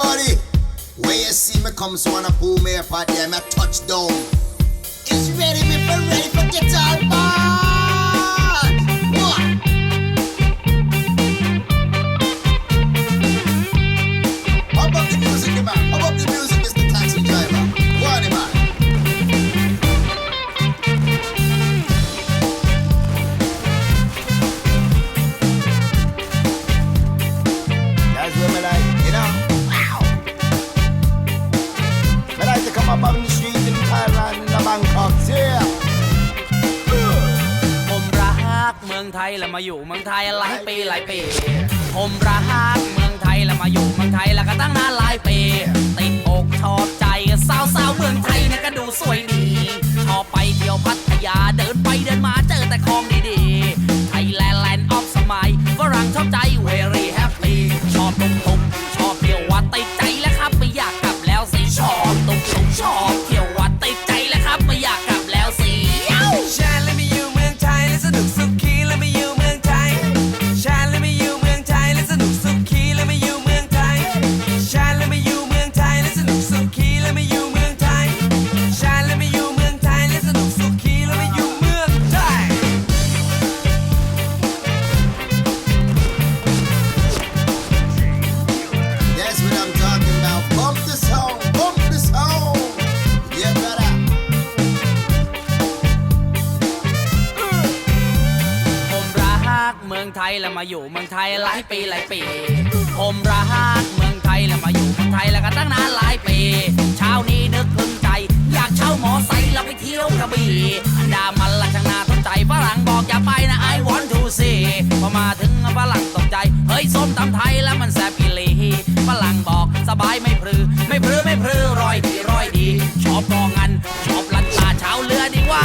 everybody. When you see me come, so wanna pull me apart, yeah, me touchdown. It's ready, me for ready for guitar band. มาอยู่เมืองไทยหลายปีหลายปี ผมรักเมืองไทยแล้วมาอยู่เมืองไทย ยแล้วมาอยู่เมืองไทยหลายปีหลายปี ผมรักเมืองไทยแล้วมาอยู่เมืองไทยแล้วก็ตั้งนานหลายปีเช้านี้นึกพึงใจ อยากเช่าหมอไซค์แล้วไปเที่ยวกระบี่อันดามันละช่างนาสนใจฝรั่งบอกอย่าไปนะ I want to see พอมาถึงฝรั่งตกใจ เฮ้ยส้มตำไทยแล้วมันแซ่บอีหลีฝรั่งบอกสบายไม่พรือ ไม่พรือไม่พรือร้อยดีร้อยดีชอบกองงันชอบลันตาเช้าเรือดีว่า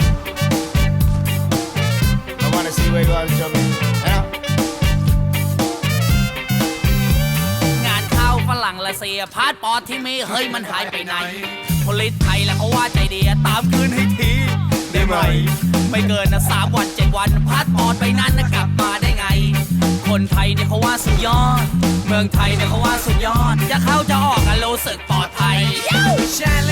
Wanna see where you are, show me. Yeah. งานเข้าฝรั่งละเสียพาสปอร์ตที่มีเฮ้ยมันหายไปไหนพลิตไทยแล้วเขาว่าใจดีตามคืนให้ที ได้ไหม ไม่เกินนะสามวันเจ็ดวันพาสปอร์ตไปนั้นนะกลับมาได้ไง คนไทยเนี่ยเขาว่าสุดยอด เมืองไทยเนี่ยเขาว่าสุดยอด จะเข้าจะออกกันรู้สึกปลอดภัยชาแล